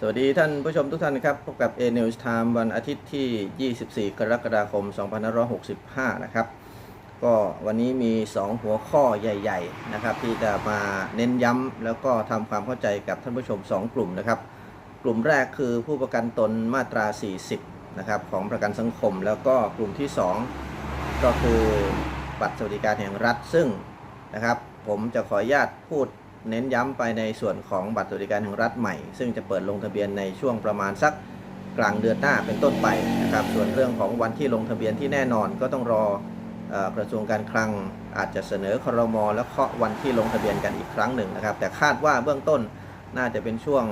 สวัสดีท่านผู้ชมทุกท่านนะครับ พบกับ A News Time วันอาทิตย์ที่ 24 กรกฎาคม 2565 นะครับ ก็วันนี้มี 2 หัวข้อใหญ่ ๆ นะครับ ที่จะมาเน้นย้ำแล้วก็ทำความเข้าใจกับท่านผู้ชม 2 กลุ่มนะครับ กลุ่มแรกคือผู้ประกันตนมาตรา 40 นะครับ ของประกันสังคม แล้วก็กลุ่มที่ 2 ก็คือบัตรสวัสดิการแห่งรัฐซึ่งนะครับ ผมจะขออนุญาตพูด เน้นย้ำไปในส่วนของบัตรสวัสดิการแห่งรัฐใหม่ ซึ่งจะเปิดลงทะเบียนในช่วงประมาณสักกลางเดือนหน้าเป็นต้นไปนะครับ ส่วนเรื่องของวันที่ลงทะเบียนที่แน่นอนก็ต้องรออกระทรวงการคลังอาจจะเสนอครมและเคาะวันที่ลงทะเบียนกันอีกครั้งหนึ่งนะครับ แต่คาดว่าเบื้องต้นน่าจะเป็นช่วง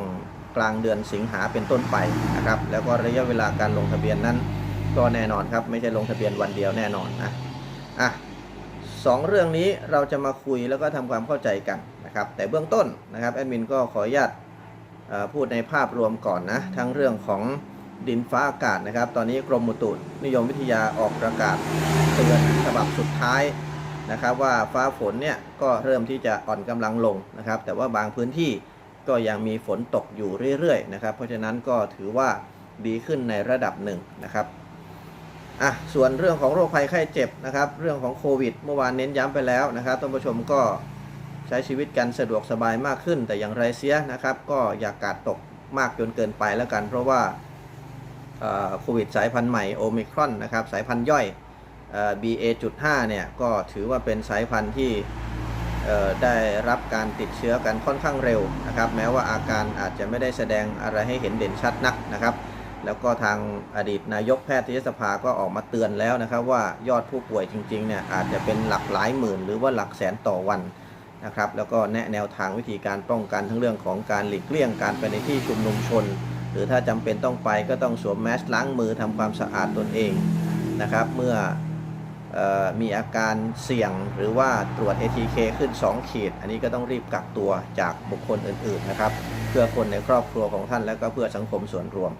กลางเดือนสิงหาเป็นต้นไปนะครับ แล้วก็ระยะเวลาการลงทะเบียนนั้น ก็แน่นอนครับไม่ใช่ลงทะเบียนวันเดียวแน่นอนนะอะสองเรื่องนี้เราจะมาคุยแล้วก็ทำความเข้าใจกัน นะครับแต่เบื้องต้นนะครับแอดมินก็ขออนุญาตพูดในภาพรวมก่อนนะทั้งเรื่องของดินฟ้าอากาศนะครับ ตอนนี้กรมอุตุนิยมวิทยาออกประกาศเตือนฉบับสุดท้ายนะครับว่าฟ้าฝนเนี่ยก็เริ่มที่จะอ่อนกำลังลงนะครับ แต่ว่าบางพื้นที่ก็ยังมีฝนตกอยู่เรื่อยๆนะครับ เพราะฉะนั้นก็ถือว่าดีขึ้นในระดับหนึ่งนะครับอะส่วนเรื่องของโรคภัยไข้เจ็บนะครับ เรื่องของโควิด เมื่อวานเน้นย้ำไปแล้วนะครับท่านผู้ชมก็ ใช้ชีวิตกันสะดวกสบายมากขึ้น แต่อย่างไรเสียนะครับ ก็อย่ากาดตกมากจนเกินไปแล้วกัน เพราะว่าโควิดสายพันธุ์ใหม่โอมิครอนนะครับสายพันธุ์ย่อย BA.5 เนี่ยก็ถือว่าเป็นสายพันธุ์ที่ได้รับการติดเชื้อกันค่อนข้างเร็วนะครับ แม้ว่าอาการอาจจะไม่ได้แสดงอะไรให้เห็นเด่นชัดนักนะครับ แล้วก็ทางอดีตนายกแพทยสภาก็ออกมาเตือนแล้วนะครับ ว่ายอดผู้ป่วยจริงๆเนี่ยอาจจะเป็นหลักหลายหมื่น หรือว่าหลักแสนต่อวัน นะครับ แล้วก็แนะแนวทางวิธีการป้องกันทั้งเรื่องของการหลีกเลี่ยงการไปในที่ชุมนุมชน หรือถ้าจำเป็นต้องไปก็ต้องสวมแมสล้างมือทำความสะอาดตนเองนะครับ เมื่อเออมีอาการเสี่ยงหรือว่าตรวจ ATK ขึ้น 2 ขีด อันนี้ก็ต้องรีบกักตัวจากบุคคลอื่นๆนะครับ เพื่อคนในครอบครัวของท่านและก็เพื่อสังคมส่วนรวม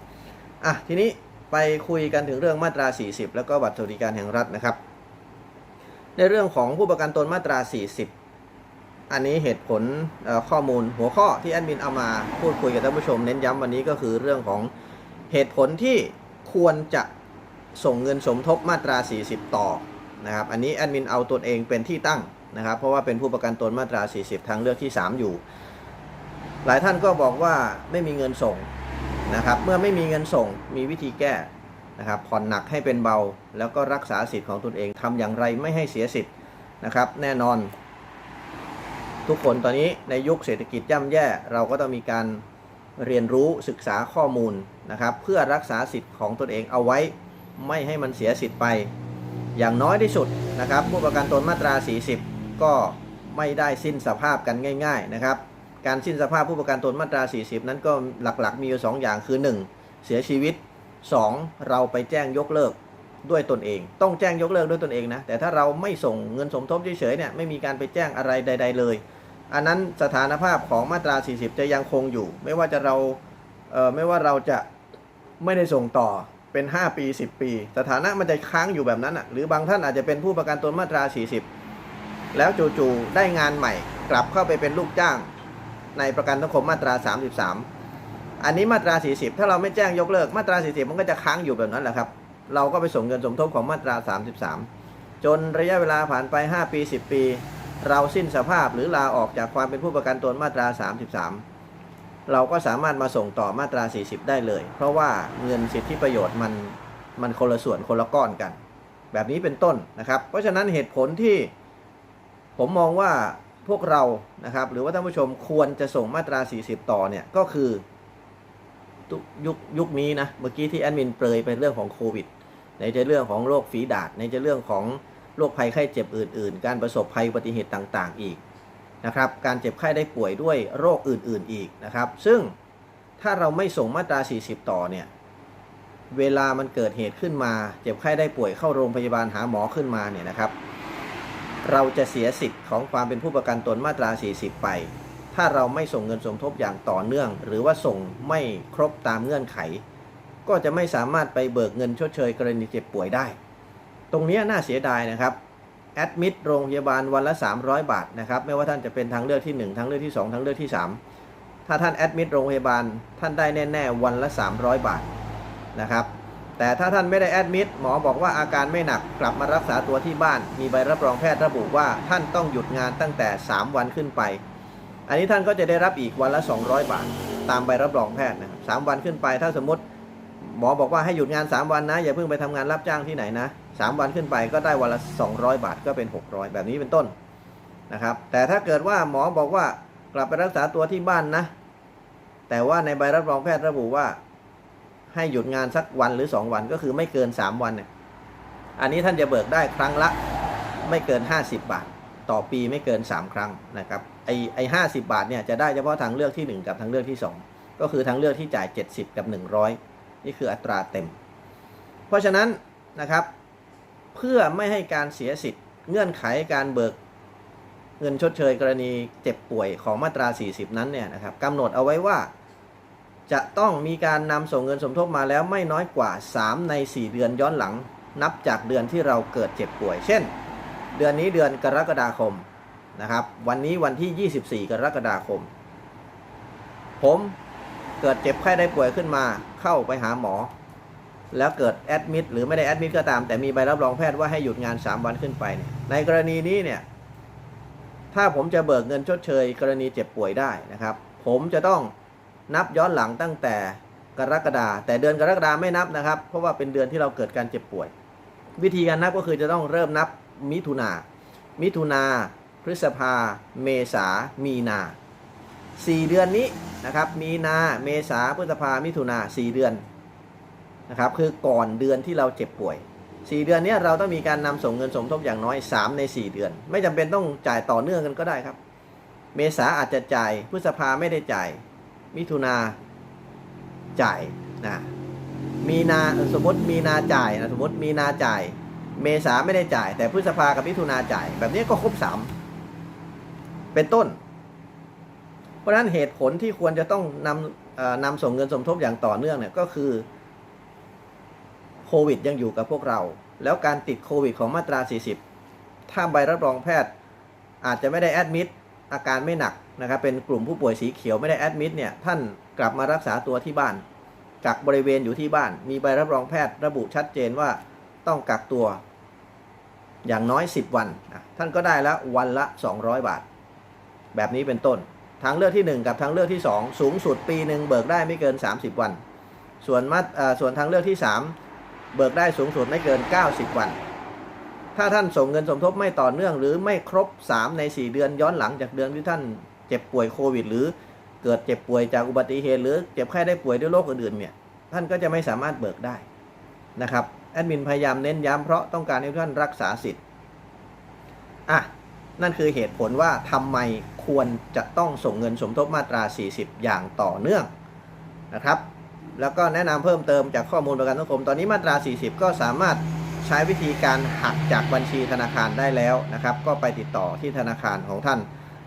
อะทีนี้ไปคุยกันถึงเรื่องมาตรา 40 แล้วก็บัตรสวัสดิการแห่งรัฐนะครับ ในเรื่องของผู้ประกันตนมาตรา 40 อันนี้เหตุผลข้อมูลหัวข้อที่แอดมินเอามาพูดคุยกับท่านผู้ชม เน้นย้ำวันนี้ก็คือเรื่องของเหตุผลที่ควรจะส่งเงินสมทบมาตรา 40 ต่อนะครับอันนี้แอดมินเอาตนเองเป็นที่ตั้งนะครับเพราะว่าเป็นผู้ประกันตนมาตรา 40 ทางเลือกที่ 3 อยู่ หลายท่านก็บอกว่าไม่มีเงินส่งนะครับเมื่อไม่มีเงินส่งมีวิธีแก้นะครับผ่อนหนักให้เป็นเบา แล้วก็รักษาสิทธิ์ของตนเองทำอย่างไรไม่ให้เสียสิทธิ์นะครับแน่นอน ทุกคนตอนนี้ในยุคเศรษฐกิจย่ำแย่ เราก็ต้องมีการเรียนรู้ศึกษาข้อมูลนะครับ เพื่อรักษาสิทธิ์ของตนเองเอาไว้ไม่ให้มันเสียสิทธิ์ไป อย่างน้อยที่สุดนะครับ ผู้ประกันตนมาตรา 40 ก็ไม่ได้สิ้นสภาพกันง่าย ๆนะครับ การสิ้นสภาพผู้ประกันตนมาตรา 40 นั้นก็หลักๆ มีอยู่ 2 อย่างคือ 1. เสียชีวิต 2. เราไปแจ้งยกเลิกด้วยตนเอง ต้องแจ้งยกเลิกด้วยตนเองนะแต่ถ้าเราไม่ส่งเงินสมทบเฉยๆเนี่ยไม่มีการไปแจ้งอะไรใด ๆ เลย อันนั้นสถานภาพของมาตรา 40 จะยังคงอยู่ ไม่ว่าจะเราเอ่อไม่ว่าเราจะไม่ได้ส่งต่อเป็น 5 ปี 10 ปี สถานะมันจะค้างอยู่แบบนั้นอะหรือบางท่านอาจจะเป็นผู้ประกันตนมาตรา 40 แล้วจู่ๆได้งานใหม่ กลับเข้าไปเป็นลูกจ้าง ในประกันสังคมมาตรา 33 อันนี้มาตรา 40 ถ้าเราไม่แจ้งยกเลิกมาตรา 40 มันก็จะค้างอยู่แบบนั้นแหละครับ เราก็ไปส่งเงินสมทบของมาตรา 33 จนระยะเวลาผ่านไป 5 ปี 10 ปี เราสิ้นสภาพหรือลาออกจากความเป็นผู้ประกันตนมาตรา 33 เราก็สามารถมาส่งต่อมาตรา 40 ได้เลย เพราะว่าเงินสิทธิประโยชน์มันมันคนละส่วนคนละก้อนกัน แบบนี้เป็นต้นนะครับ เพราะฉะนั้นเหตุผลที่ผมมองว่าพวกเรานะครับหรือว่าท่านผู้ชมควรจะส่งมาตรา 40 ต่อเนี่ยก็คือยุคยุคนี้นะเมื่อกี้ที่แอดมินเปรยเป็นเรื่องของโควิดในจะเรื่องของโรคฝีดาษในจะเรื่องของ โรคภัยไข้เจ็บอื่น ๆ การประสบภัยอุบัติเหตุต่างๆ อีกนะครับ การเจ็บไข้ได้ป่วยด้วยโรคอื่น ๆ อีกนะครับ ซึ่งถ้าเราไม่ส่งมาตรา 40 ต่อเนี่ย เวลามันเกิดเหตุขึ้นมา เจ็บไข้ได้ป่วยเข้าโรงพยาบาลหาหมอขึ้นมาเนี่ยนะครับ เราจะเสียสิทธิ์ของความเป็นผู้ประกันตนมาตรา 40 ไป ถ้าเราไม่ส่งเงินสมทบอย่างต่อเนื่อง หรือว่าส่งไม่ครบตามเงื่อนไข ก็จะไม่สามารถไปเบิกเงินชดเชยกรณีเจ็บป่วยได้ ตรงนี้น่าเสียดายนะครับแอดมิดโรงพยาบาลวันละ 300 บาทนะครับไม่ว่าท่านจะเป็นทางเลือกที่ 1 ทางเลือกที่ 2 ทางเลือกที่ 3 ถ้าท่านแอดมิดโรงพยาบาลท่านได้แน่ ๆ วันละ 300 บาทนะครับแต่ถ้าท่านไม่ได้แอดมิดหมอบอกว่าอาการไม่หนักกลับมารักษาตัวที่บ้าน มีใบรับรองแพทย์ระบุว่าท่านต้องหยุดงานตั้งแต่ 3 วันขึ้นไป อันนี้ท่านก็จะได้รับอีกวันละ 200 บาท ตามใบรับรองแพทย์นะครับสามวันขึ้นไปถ้าสมมติ หมอบอกว่าให้หยุดงาน 3 วันนะ อย่าเพิ่งไปทำงานรับจ้างที่ไหนนะ3วันขึ้นไปก็ได้วันละ 200 บาทก็เป็น 600 แบบนี้เป็นต้นนะครับ แต่ถ้าเกิดว่าหมอบอกว่ากลับไปรักษาตัวที่บ้านนะ แต่ว่าในใบรับรองแพทย์ระบุว่า ให้หยุดงานสักวันหรือ 2 วันก็คือไม่เกิน 3 วันเนี่ยอันนี้ท่านจะเบิกได้ครั้งละไม่เกิน 50 บาท ต่อปีไม่เกิน 3 ครั้งนะครับไอไอห้บาทเนี่ยจะได้เฉพาะทางเลือกที่ 1 กับทางเลือกที่ 2 ก็คือทางเลือกที่จ่าย 70 กับ 100 นี่คืออัตราเต็ม เพราะฉะนั้นนะครับ เพื่อไม่ให้การเสียสิทธิ์ เงื่อนไขการเบิกเงินชดเชยกรณีเจ็บป่วยของมาตรา 40 นั้นเนี่ยนะครับกำหนดเอาไว้ว่า จะต้องมีการนำส่งเงินสมทบมาแล้วไม่น้อยกว่า 3 ใน 4 เดือนย้อนหลัง นับจากเดือนที่เราเกิดเจ็บป่วย เช่น เดือนนี้เดือนกรกฎาคมนะครับ วันนี้วันที่ 24 กรกฎาคม ผม กิดเจ็บไข้ได้ป่วยขึ้นมา เข้าไปหาหมอ แล้วเกิดแอดมิดหรือไม่ได้แอดมิดก็ตาม แต่มีใบรับรองแพทย์ว่าให้หยุดงาน 3 วันขึ้นไปเนี่ยในกรณีนี้เนี่ย ถ้าผมจะเบิกเงินชดเชย กรณีเจ็บป่วยได้นะครับ ผมจะต้องนับย้อนหลังตั้งแต่กรกฎาแต่เดือนกรกฎาไม่นับนะครับ เพราะว่าเป็นเดือนที่เราเกิดการเจ็บป่วย วิธีการนับก็คือจะต้องเริ่มนับมิถุนา มิถุนา พฤษภา เมษา มีนา 4 เดือนนี้นะครับมีนาเมษาพฤษภามิถุนา4เดือนนะครับคือก่อนเดือนที่เราเจ็บป่วย 4 เดือนนี้เราต้องมีการนำส่งเงินสมทบอย่างน้อย 3 ใน 4 เดือน ไม่จำเป็นต้องจ่ายต่อเนื่องกันก็ได้ครับ เมษาอาจจะจ่ายพฤษภาไม่ได้จ่าย มิถุนาจ่ายนะมีนาสมมติมีนาจ่ายนะสมมติมีนาจ่าย เมษาไม่ได้จ่าย แต่พฤษภากับมิถุนาจ่าย แบบนี้ก็ครบสามเป็นต้น เพราะฉะนั้นเหตุผลที่ควรจะต้องนำนำส่งเงินสมทบอย่างต่อเนื่องเนี่ยก็คือโควิดยังอยู่กับพวกเรา แล้วการติดโควิดของมาตรา 40 ถ้าใบรับรองแพทย์อาจจะไม่ได้แอดมิดอาการไม่หนักนะครับเป็นกลุ่มผู้ป่วยสีเขียวไม่ได้แอดมิดเนี่ยท่านกลับมารักษาตัวที่บ้าน กักบริเวณอยู่ที่บ้าน มีใบรับรองแพทย์ระบุชัดเจนว่าต้องกักตัวอย่างน้อย 10 วัน ท่านก็ได้ล้ววันละ 200 บาท แบบนี้เป็นต้น ทางเลือกที่ 1 กับทางเลือกที่ 2 สูงสุดปีหนึ่งเบิกได้ไม่เกิน 30 วัน ส่วนมาส่วนทางเลือกที่ 3 เบิกได้สูงสุดไม่เกิน 90 วัน ถ้าท่านส่งเงินสมทบไม่ต่อเนื่อง หรือไม่ครบ 3 ใน 4 เดือนย้อนหลังจากเดือนที่ท่านเจ็บป่วยโควิด หรือเกิดเจ็บป่วยจากอุบัติเหตุ หรือเจ็บไข้ได้ป่วยด้วยโรคอื่นๆเนี่ยท่านก็จะไม่สามารถเบิกได้นะครับแอดมินพยายามเน้นย้ำเพราะต้องการให้ท่านรักษาสิทธิ์อะ นั่นคือเหตุผลว่าทำไมควรจะต้องส่งเงินสมทบมาตรา 40 อย่างต่อเนื่องนะครับ แล้วก็แนะนำเพิ่มเติมจากข้อมูลประกันสังคม ตอนนี้มาตรา 40 ก็สามารถใช้วิธีการหักจากบัญชีธนาคารได้แล้วนะครับ ก็ไปติดต่อที่ธนาคารของท่าน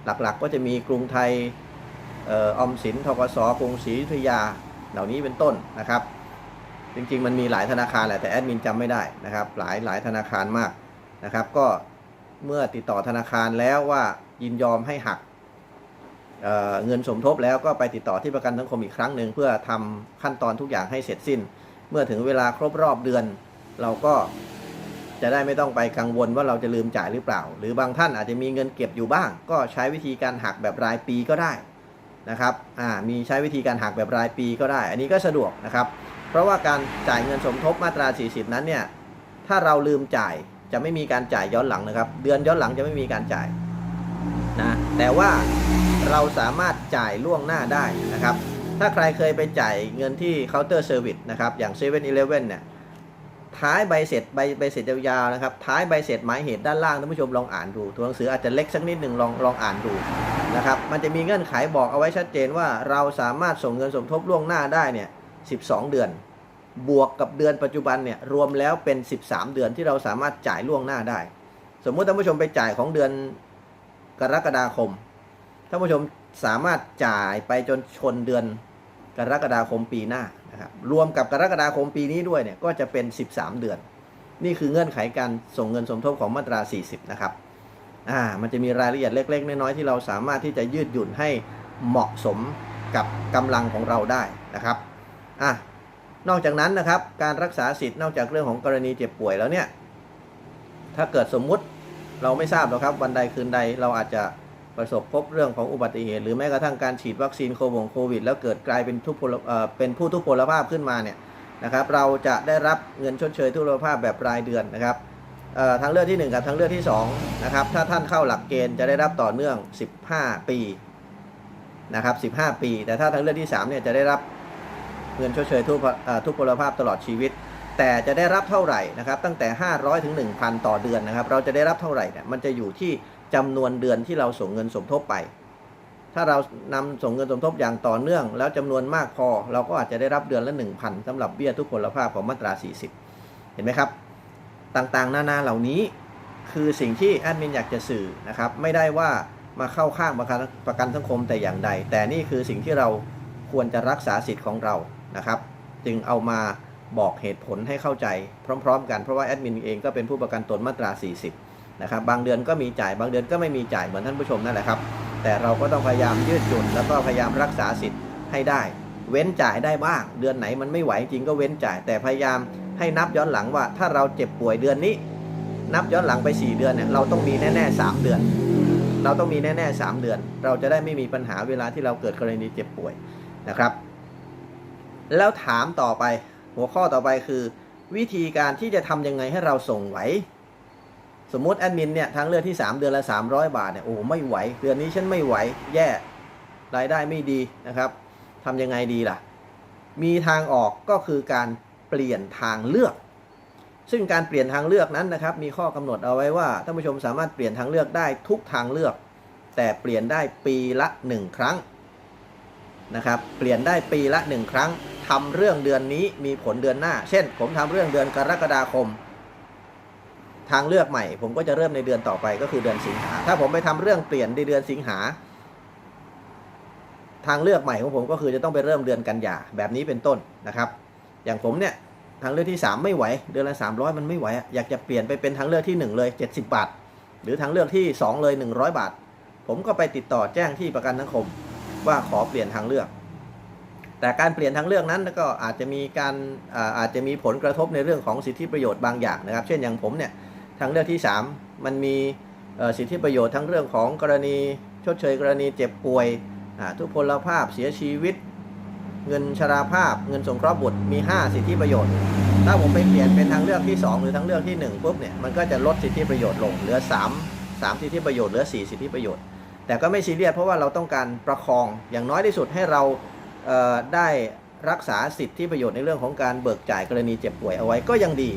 หลักๆก็จะมีกรุงไทยเออออมสินทกสกรุงศรีอยุธยาเหล่านี้เป็นต้นนะครับ จริงๆ มันมีหลายธนาคารแหละแต่แอดมินจำไม่ได้นะครับ หลายหลายธนาคารมากนะครับ ก็ เมื่อติดต่อธนาคารแล้วว่ายินยอมให้หักเเงินสมทบแล้วก็ไปติดต่อที่ประกันสังคมอีกครั้งหนึ่งเพื่อทำขั้นตอนทุกอย่างให้เสร็จสิ้น เมื่อถึงเวลาครบรอบเดือน เราก็จะได้ไม่ต้องไปกังวลว่าเราจะลืมจ่ายหรือเปล่า หรือบางท่านอาจจะมีเงินเก็บอยู่บ้าง ก็ใช้วิธีการหักแบบรายปีก็ได้นะครับอ่ามีใช้วิธีการหักแบบรายปีก็ได้ อันนี้ก็สะดวกนะครับ เพราะว่าการจ่ายเงินสมทบมาตรา 40 นั้นเนี่ยถ้าเราลืมจ่าย จะไม่มีการจ่ายย้อนหลังนะครับ เดือนย้อนหลังจะไม่มีการจ่ายนะแต่ว่าเราสามารถจ่ายล่วงหน้าได้นะครับ ถ้าใครเคยไปจ่ายเงินที่เคาน์เตอร์เซอร์วิสนะครับ อย่าง7 e เ e ่ e อเนี่ยท้ายใบเสร็จใบใบเสร็จยาวๆนะครับ ท้ายใบเสร็จหมายเหตุด้านล่างท่านผู้ชมลองอ่านดู ตัวหนังสืออาจจะเล็กสักนิดหนึ่งลองลองอ่านดูนะครับ มันจะมีเงื่อนไขบอกเอาไว้ชัดเจนว่าเราสามารถส่งเงินสมทบล่วงหน้าได้เนี่ย 12 เดือน บวกกับเดือนปัจจุบันเนี่ยรวมแล้วเป็น 13 เดือนที่เราสามารถจ่ายล่วงหน้าได้ สมมุติท่านผู้ชมไปจ่ายของเดือนกรกฎาคมท่านผู้ชมสามารถจ่ายไปจนชนเดือนกรกฎาคมปีหน้านะครับรวมกับกรกฎาคมปีนี้ด้วยเนี่ยก็จะเป็น 13 เดือน นี่คือเงื่อนไขการส่งเงินสมทบของมาตรา 40 นะครับอ่ามันจะมีรายละเอียดเล็ก ๆ น้อยๆที่เราสามารถที่จะยืดหยุ่นให้เหมาะสมกับกำลังของเราได้นะครับอะ นอกจากนั้นนะครับการรักษาสิทธิ์นอกจากเรื่องของกรณีเจ็บป่วยแล้วเนี่ย ถ้าเกิดสมมุติเราไม่ทราบหรอกครับวันใดคืนใดเราอาจจะประสบพบเรื่องของอุบัติเหตุ หรือแม้กระทั่งการฉีดวัคซีนโควงโควิด แล้วเกิดกลายเป็นทุพพลเป็นผู้ทุพพลภาพขึ้นมาเนี่ยนะครับ เราจะได้รับเงินชดเชยทุพพลภาพแบบรายเดือนนะครับทางเลือกที่ 1 กับทางเลือกที่2นะครับถ้าท่านเข้าหลักเกณฑ์จะได้รับต่อเนื่อง 15 ปีนะครับ15 ปี แต่ถ้าทางเลือกที่3เนี่ยจะได้รับ เงินชดเชยทุกทุกพลภาพตลอดชีวิต แต่จะได้รับเท่าไหร่นะครับตั้งแต่ 500ถึง1,000 ต่อเดือนนะครับ เราจะได้รับเท่าไหร่เนี่ยมันจะอยู่ที่จำนวนเดือนที่เราส่งเงินสมทบไป ถ้าเรานำส่งเงินสมทบอย่างต่อเนื่อง แล้วจำนวนมากพอ เราก็อาจจะได้รับเดือนละ 1,000สำหรับเบี้ยทุกพลภาพของมาตรา 40 เห็นไหมครับ ต่างๆ นานาเหล่านี้คือสิ่งที่แอดมินอยากจะสื่อนะครับไม่ได้ว่ามาเข้าข้างประกันประกันสังคมแต่อย่างใด แต่นี่คือสิ่งที่เราควรจะรักษาสิทธิ์ของเรา นะครับ จึงเอามาบอกเหตุผลให้เข้าใจพร้อมๆ กันเพราะว่าแอดมินเองก็เป็นผู้ประกันตนมาตรา 40 นะครับ บางเดือนก็มีจ่ายบางเดือนก็ไม่มีจ่ายเหมือนท่านผู้ชมนั่นแหละครับ แต่เราก็ต้องพยายามยืดหยุ่นแล้วก็พยายามรักษาสิทธิ์ให้ได้ เว้นจ่ายได้บ้าง เดือนไหนมันไม่ไหวจริงก็เว้นจ่าย แต่พยายามให้นับย้อนหลังว่า ถ้าเราเจ็บป่วยเดือนนี้ นับย้อนหลังไป 4 เดือนเนี่ยเราต้องมีแน่ๆ3เดือน เราต้องมีแน่ๆ3เดือน เราจะได้ไม่มีปัญหาเวลาที่เราเกิดกรณีเจ็บป่วยนะครับ แล้วถามต่อไป หัวข้อต่อไปคือ วิธีการที่จะทำยังไงให้เราส่งไหว สมมติแอดมินเนี่ยทางเลือกที่ 3 เดือนละ 300 บาทเนี่ยโอ้ไม่ไหว เดือนนี้ฉันไม่ไหวแย่ รายได้ไม่ดีนะครับทำยังไงดีล่ะ มีทางออกก็คือการเปลี่ยนทางเลือก ซึ่งการเปลี่ยนทางเลือกนั้นนะครับ มีข้อกำหนดเอาไว้ว่าท่านผู้ชมสามารถเปลี่ยนทางเลือกได้ทุกทางเลือก แต่เปลี่ยนได้ปีละ 1 ครั้ง นะครับเปลี่ยนได้ปีละ 1 ครั้งทำเรื่องเดือนนี้มีผลเดือนหน้า เช่น ผมทำเรื่องเดือนกรกฎาคม ทางเลือกใหม่ ผมก็จะเริ่มในเดือนต่อไปก็คือเดือนสิงหาถ้าผมไปทำเรื่องเปลี่ยนในเดือนสิงหา ทางเลือกใหม่ของผมก็คือจะต้องไปเริ่มเดือนกันยาแบบนี้เป็นต้นนะครับ อย่างผมเนี่ยทางเลือกที่ 3 ไม่ไหว เดือนละ 300 มันไม่ไหวอะอยากจะเปลี่ยนไปเป็นทางเลือกที่ 1 เลย 70 บาท หรือทางเลือกที่ 2 เลย 100 บาท ผมก็ไปติดต่อแจ้งที่ประกันสังคม ว่าขอเปลี่ยนทางเลือก แต่การเปลี่ยนทางเลือกนั้นก็อาจจะมีการอาจจะมีผลกระทบในเรื่องของสิทธิประโยชน์บางอย่างนะครับ เช่นอย่างผมเนี่ยทางเลือกที่ 3 มันมีสิทธิประโยชน์ทั้งเรื่องของกรณีชดเชยกรณีเจ็บป่วยทุพพลภาพเสียชีวิต เงินชราภาพ เงินสงเคราะห์บุตรมี 5 สิทธิประโยชน์ ถ้าผมไปเปลี่ยนเป็นทางเลือกที่ 2 หรือทางเลือกที่1ปุ๊บเนี่ยมันก็จะลดสิทธิประโยชน์ลงเหลือ 3 3 สิทธิประโยชน์เหลือ 4 สิทธิประโยชน์ แต่ก็ไม่ซีเรียสเพราะว่าเราต้องการประคองอย่างน้อยที่สุดให้เราเได้รักษาสิทธิประโยชน์ในเรื่องของการเบิกจ่ายกรณีเจ็บป่วยเอาไว้ก็ยังดี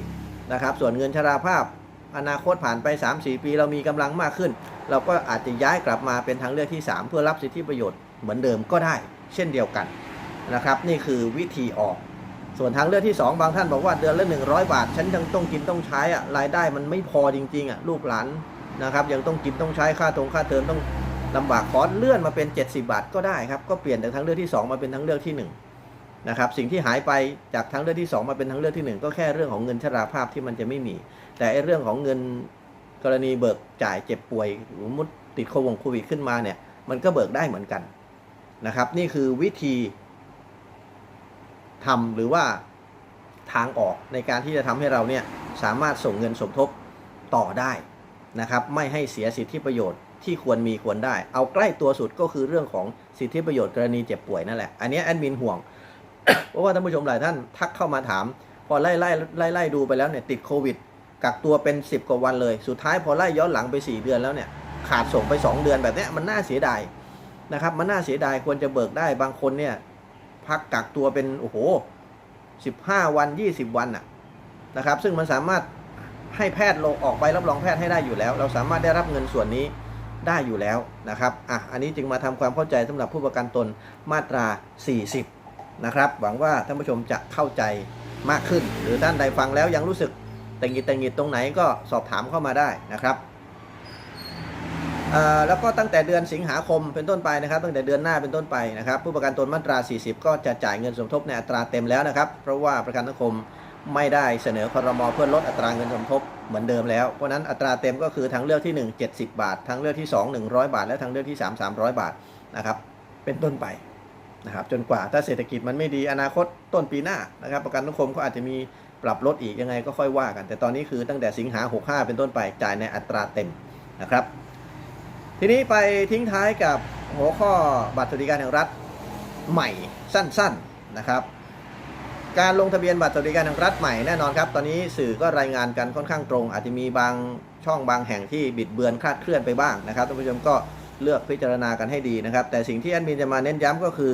นะครับ ส่วนเงินชราภาพอนาคตผ่านไป 3-4 ปีเรามีกำลังมากขึ้น เราก็อาจจะย้ายกลับมาเป็นทางเลือกที่ 3 เพื่อรับสิทธิประโยชน์เหมือนเดิมก็ได้ เช่นเดียวกันนะครับ นี่คือวิธีออก ส่วนทางเลือกที่ 2 บางท่านบอกว่าเดือนละ 100 บาท ฉันยังต้องกินต้องใช้อะรายได้มันไม่พอจริงๆอะลูกหลานนะครับยังต้องกินต้องใช้ค่าตรงค่าเทอมต้อง ลำบากขอเลื่อนมาเป็น 70 บาทก็ได้ครับก็เปลี่ยนจากทางเลือกที่ 2 มาเป็นทางเลือกที่1นะครับสิ่งที่หายไปจากทางเลือกที่ 2 มาเป็นทางเลือกที่ 1 ก็แค่เรื่องของเงินชราภาพที่มันจะไม่มี แต่ไอ้เรื่องของเงินกรณีเบิกจ่ายเจ็บป่วยสมมติติดโควงโควิดขึ้นมาเนี่ยมันก็เบิกได้เหมือนกันนะครับ นี่คือวิธีทำหรือว่าทางออกในการที่จะทำให้เราเนี่ยสามารถส่งเงินสมทบต่อได้นะครับ ไม่ให้เสียสิทธิประโยชน์ ที่ควรมีควรได้ เอาใกล้ตัวสุดก็คือเรื่องของสิทธิประโยชน์กรณีเจ็บป่วยนั่นแหละ อันนี้แอดมินห่วง เพราะว่าท่านผู้ชมหลายท่านทักเข้ามาถาม พอไล่ไล่ไล่ไล่ดูไปแล้วเนี่ยติดโควิด กักตัวเป็น 10 กว่าวันเลย สุดท้ายพอไล่ย้อนหลังไป 4 เดือนแล้วเนี่ยขาดส่งไป 2 เดือนแบบเนี้ยมันน่าเสียดายนะครับมันน่าเสียดายควรจะเบิกได้บางคนเนี่ยพักกักตัวเป็นโอ้โห 15 วัน 20 วันอะนะครับซึ่งมันสามารถให้แพทย์ลงออกใบรับรองแพทย์ให้ได้อยู่แล้ว เราสามารถได้รับเงินส่วนนี้ ได้อยู่แล้วนะครับอะอันนี้จึงมาทำความเข้าใจสำหรับผู้ประกันตนมาตรา 40 นะครับ หวังว่าท่านผู้ชมจะเข้าใจมากขึ้น หรือท่านใดฟังแล้วยังรู้สึกแตงหิดแตงหิดตรงไหนก็สอบถามเข้ามาได้นะครับเอ่อแล้วก็ตั้งแต่เดือนสิงหาคมเป็นต้นไปนะครับ ตั้งแต่เดือนหน้าเป็นต้นไปนะครับ ผู้ประกันตนมาตรา 40 ก็จะจ่ายเงินสมทบในอัตราเต็มแล้วนะครับ เพราะว่าประกันสังคม ไม่ได้เสนอครมเพื่อลดอัตราเงินสมทบเหมือนเดิมแล้ว เพราะฉะนั้นอัตราเต็มก็คือทางเลือกที่ 1 70 บาท ทางเลือกที่ 2 100 บาท และทางเลือกที่ 3 300 บาทนะครับเป็นต้นไปนะครับจนกว่าถ้าเศรษฐกิจมันไม่ดีอนาคตต้นปีหน้านะครับประกันสังคมก็อาจจะมีปรับลดอีกยังไงก็ค่อยว่ากัน แต่ตอนนี้คือตั้งแต่สิงหา 65 เป็นต้นไปจ่ายในอัตราเต็มนะครับ ทีนี้ไปทิ้งท้ายกับหัวข้อบัตรสวัสดิการแห่งรัฐใหม่สั้นๆนะครับ การลงทะเบียนบัตรสวัสดิการแห่งรัฐใหม่แน่นอนครับ ตอนนี้สื่อก็รายงานกันค่อนข้างตรง อาจจะมีบางช่องบางแห่งที่บิดเบือนคลาดเคลื่อนไปบ้างนะครับท่านผู้ชมก็เลือกพิจารณากันให้ดีนะครับ แต่สิ่งที่แอดมินจะมาเน้นย้ำก็คือ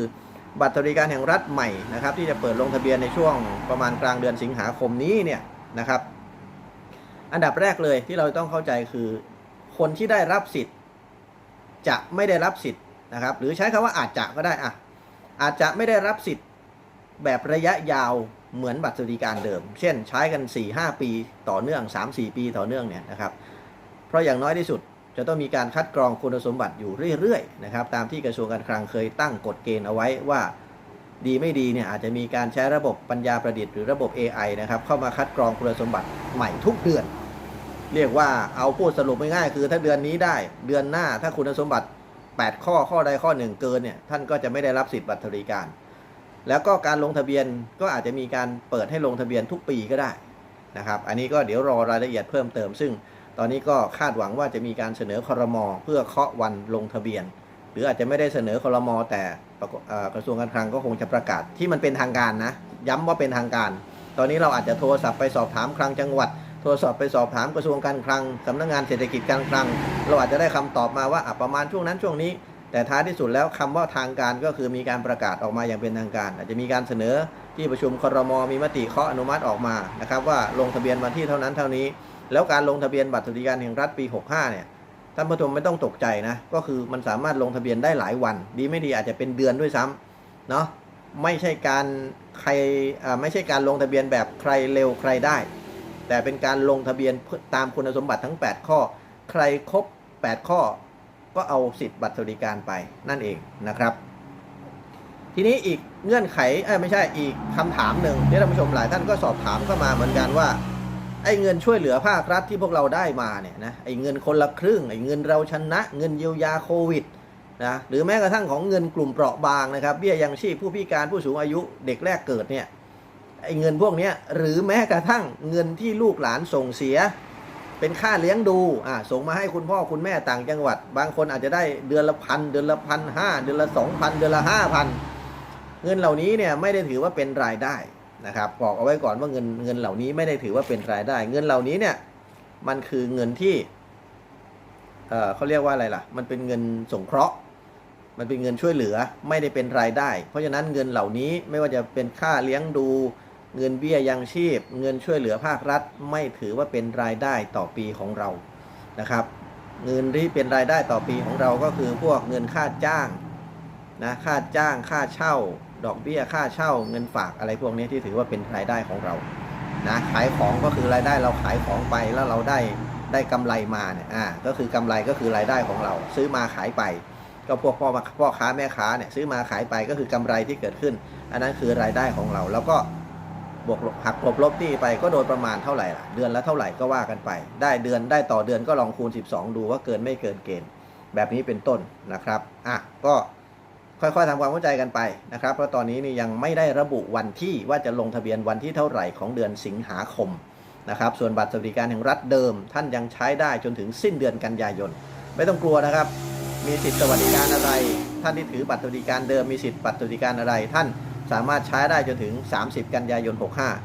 บัตรสวัสดิการแห่งรัฐใหม่นะครับ ที่จะเปิดลงทะเบียนในช่วงประมาณกลางเดือนสิงหาคมนี้เนี่ยนะครับ อันดับแรกเลยที่เราต้องเข้าใจคือ คนที่ได้รับสิทธิ์ จะไม่ได้รับสิทธิ์นะครับ หรือใช้คำว่าอาจจะก็ได้อะอาจจะไม่ได้รับสิทธิ์ แบบระยะยาวเหมือนบัตรสวัสดิการเดิม เช่นใช้กัน 4-5 ปีต่อเนื่อง 3-4 ปีต่อเนื่องเนี่ยนะครับ เพราะอย่างน้อยที่สุดจะต้องมีการคัดกรองคุณสมบัติอยู่เรื่อยๆนะครับตามที่กระทรวงการคลังเคยตั้งกฎเกณฑ์เอาไว้ว่าดีไม่ดีเนี่ยอาจจะมีการใช้ระบบปัญญาประดิษฐ์หรือระบบ AI นะครับเข้ามาคัดกรองคุณสมบัติใหม่ทุกเดือน เรียกว่าเอาพูดสรุปง่ายๆคือถ้าเดือนนี้ได้เดือนหน้าถ้าคุณสมบัติ 8 ข้อข้อใดข้อหนึ่งเกินเนี่ยท่านก็จะไม่ได้รับสิทธิ์บัตรสวัสดิการ แล้วก็การลงทะเบียนก็อาจจะมีการเปิดให้ลงทะเบียนทุกปีก็ได้นะครับ อันนี้ก็เดี๋ยวรอรายละเอียดเพิ่มเติม ซึ่งตอนนี้ก็คาดหวังว่าจะมีการเสนอคอรมอเพื่อเคาะวันลงทะเบียน หรืออาจจะไม่ได้เสนอคอรมอแต่กระทรวงการคลังก็คงจะประกาศที่มันเป็นทางการนะ ย้ำว่าเป็นทางการ ตอนนี้เราอาจจะโทรศัพท์ไปสอบถามคลังจังหวัด โทรศัพท์ไปสอบถามกระทรวงการคลังสำนักงานเศรษฐกิจการคลัง เราอาจจะได้คำตอบมาว่าประมาณช่วงนั้นช่วงนี้ แต่ท้ายที่สุดแล้วคำว่าทางการก็คือมีการประกาศออกมาอย่างเป็นทางการ อาจจะมีการเสนอที่ประชุมครมมีมติเคาะอนุมัติออกมานะครับว่าลงทะเบียนวันที่เท่านั้นเท่านี้ แล้วการลงทะเบียนบัตรสวัสดิการแห่งรัฐปี 65 เนี่ยท่านผู้ชมไม่ต้องตกใจนะก็คือมันสามารถลงทะเบียนได้หลายวัน ดีไม่ดีอาจจะเป็นเดือนด้วยซ้ำเนาะไม่ใช่การใครไม่ใช่การลงทะเบียนแบบใครเร็วใครได้ แต่เป็นการลงทะเบียนตามคุณสมบัติทั้ง 8 ข้อ ใครครบ 8 ข้อ ก็เอาสิทธิ์บัตรสวัสดิการไปนั่นเองนะครับ ทีนี้อีกเงื่อนไขเอ้ยไม่ใช่อีกคำถามหนึ่งที่ท่านผู้ชมหลายท่านก็สอบถามเข้ามาเหมือนกันว่าไอ้เงินช่วยเหลือภาครัฐที่พวกเราได้มาเนี่ยนะไอ้เงินคนละครึ่งไอ้เงินเราชนะ เงินเยียวยาโควิดนะหรือแม้กระทั่งของเงินกลุ่มเปราะบางนะครับเบี้ยยังชีพผู้พิการผู้สูงอายุเด็กแรกเกิดเนี่ยไอ้เงินพวกนี้หรือแม้กระทั่งเงินที่ลูกหลานส่งเสีย เป็นค่าเลี้ยงดูอ่าส่งมาให้คุณพ่อคุณแม่ต่างจังหวัด บางคนอาจจะได้เดือนละพันเดือนละพันห้าเดือนละสองพันเดือนละห้าพันเงินเหล่านี้เนี่ยไม่ได้ถือว่าเป็นรายได้นะครับบอกเอาไว้ก่อนว่าเงินเงินเหล่านี้ไม่ได้ถือว่าเป็นรายได้ เงินเหล่านี้เนี่ยมันคือเงินที่เอ่อเขาเรียกว่าอะไรล่ะ มันเป็นเงินสงเคราะห์ มันเป็นเงินช่วยเหลือไม่ได้เป็นรายได้ เพราะฉะนั้นเงินเหล่านี้ไม่ว่าจะเป็นค่าเลี้ยงดู เงินเบี้ยยังชีพ เงินช่วยเหลือภาครัฐ ไม่ถือว่าเป็นรายได้ต่อปีของเรานะครับ เงินที่เป็นรายได้ต่อปีของเราก็คือพวกเงินค่าจ้างนะค่าจ้างค่าเช่า ดอกเบี้ยค่าเช่า เงินฝากอะไรพวกนี้ที่ถือว่าเป็นรายได้ของเรานะขายของก็คือรายได้เราขายของไปแล้วเราได้ได้กำไรมาเนี่ยอ่าก็คือกำไรก็คือรายได้ของเรา ซื้อมาขายไป ก็พวกพ่อพ่อค้าแม่ค้าเนี่ยซื้อมาขายไปก็คือกำไรที่เกิดขึ้น อันนั้นคือรายได้ของเรา แล้วก็ บวกหักลบลบหนี้ไปก็โดยประมาณเท่าไหร่ล่ะ เดือนละเท่าไหร่ก็ว่ากันไป ได้เดือนได้ต่อเดือนก็ลองคูณ 12 ดูว่าเกินไม่เกินเกณฑ์ แบบนี้เป็นต้นนะครับอะก็ค่อยๆทำความเข้าใจกันไปนะครับ เพราะตอนนี้นี่ยังไม่ได้ระบุวันที่ว่าจะลงทะเบียนวันที่เท่าไหร่ของเดือนสิงหาคมนะครับ ส่วนบัตรสวัสดิการแห่งรัฐเดิม ท่านยังใช้ได้จนถึงสิ้นเดือนกันยายน ไม่ต้องกลัวนะครับ มีสิทธิสวัสดิการอะไร ท่านที่ถือบัตรสวัสดิการเดิมมีสิทธิบัตรสวัสดิการอะไรท่าน สามารถใช้ได้จนถึง 30 กันยายน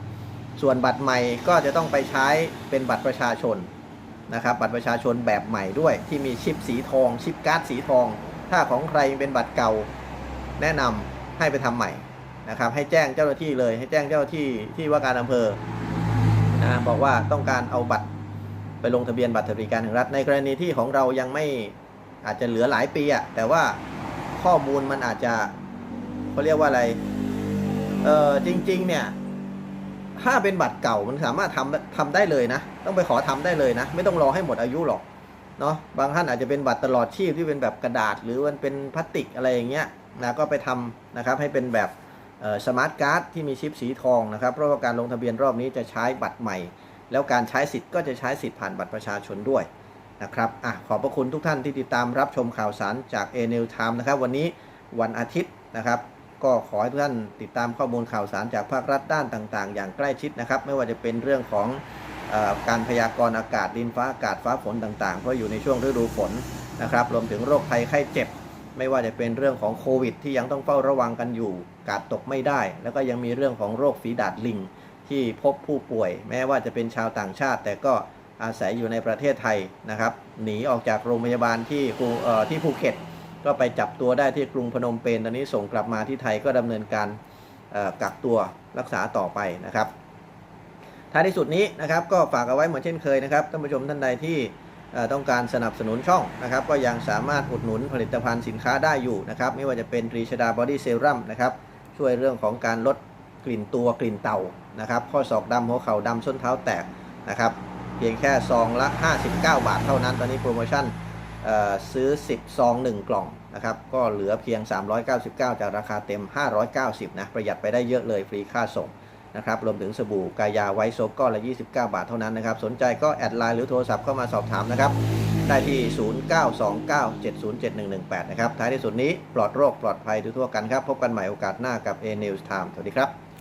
65 ส่วนบัตรใหม่ก็จะต้องไปใช้เป็นบัตรประชาชนนะครับบัตรประชาชนแบบใหม่ด้วยที่มีชิปสีทอง ชิปการ์ดสีทอง ถ้าของใครเป็นบัตรเก่าแนะนำให้ไปทำใหม่นะครับให้แจ้งเจ้าหน้าที่เลยให้แจ้งเจ้าหน้าที่ที่ว่าการอำเภอนะบอกว่าต้องการเอาบัตรไปลงทะเบียนบัตรสวัสดิการแห่งรัฐในกรณีที่ของเรายังไม่อาจจะเหลือหลายปีอะแต่ว่าข้อมูลมันอาจจะเขาเรียกว่าอะไร เออจริง ๆ เนี่ย ถ้าเป็นบัตรเก่ามันสามารถทำทำได้เลยนะ ต้องไปขอทำได้เลยนะ ไม่ต้องรอให้หมดอายุหรอกเนาะบางท่านอาจจะเป็นบัตรตลอดชีพที่เป็นแบบกระดาษ หรือมันเป็นพลาสติกอะไรอย่างเงี้ยนะก็ไปทำนะครับให้เป็นแบบสมาร์ทการ์ดที่มีชิปสีทองนะครับเพราะว่าการลงทะเบียนรอบนี้จะใช้บัตรใหม่ แล้วการใช้สิทธิ์ก็จะใช้สิทธิ์ผ่านบัตรประชาชนด้วยนะครับอะขอบพระคุณทุกท่านที่ติดตามรับชมข่าวสารจาก a n e w Time นะครับ วันนี้วันอาทิตย์นะครับ ก็ขอให้ท่านติดตามข้อมูลข่าวสารจากภาครัฐด้านต่าง ๆ อย่างใกล้ชิดนะครับ ไม่ว่าจะเป็นเรื่องของอการพยากรณ์อากาศดินฟ้าอากาศฟ้าฝนต่างๆ เพราะอยู่ในช่วงฤดูฝนนะครับ รวมถึงโรคภัยไข้เจ็บ ไม่ว่าจะเป็นเรื่องของโควิด ที่ยังต้องเฝ้าระวังกันอยู่ กาดตกไม่ได้ แล้วก็ยังมีเรื่องของโรคฝีดาดลิง ที่พบผู้ป่วย แม้ว่าจะเป็นชาวต่างชาติ แต่ก็อาศัยอยู่ในประเทศไทยนะครับ หนีออกจากโรงพยาบาลที่ที่ภูเก็ต ก็ไปจับตัวได้ที่กรุงพนมเปญตอนนี้ส่งกลับมาที่ไทยก็ดำเนินการกักตัวรักษาต่อไปนะครับท้ายที่สุดนี้นะครับก็ฝากเอาไว้เหมือนเช่นเคยนะครับท่านผู้ชมท่านใดที่ต้องการสนับสนุนช่องนะครับก็ยังสามารถอุดหนุนผลิตภัณฑ์สินค้าได้อยู่นะครับไม่ว่าจะเป็นรีชดาบอดี้เซรั่มนะครับช่วยเรื่องของการลดกลิ่นตัวกลิ่นเต่านะครับข้อศอกดำหัวเข่าดำส้นเท้าแตกนะครับเพียงแค่ซองละ 59 บาทเท่านั้นตอนนี้โปรโมชั่น ซื้อ 10 ซอง 1 กล่องนะครับ ก็เหลือเพียง 399 จากราคาเต็ม 590 นะ ประหยัดไปได้เยอะเลยฟรีค่าส่งนะครับ รวมถึงสบู่กายาไวท์โซฟก้อนละ 29 บาทเท่านั้นนะครับ สนใจก็แอดไลน์หรือโทรศัพท์เข้ามาสอบถามนะครับ ได้ที่ 0929707118 นะครับ ท้ายที่สุดนี้ปลอดโรคปลอดภัยทั่วกันครับ พบกันใหม่โอกาสหน้ากับ A News Time สวัสดีครับ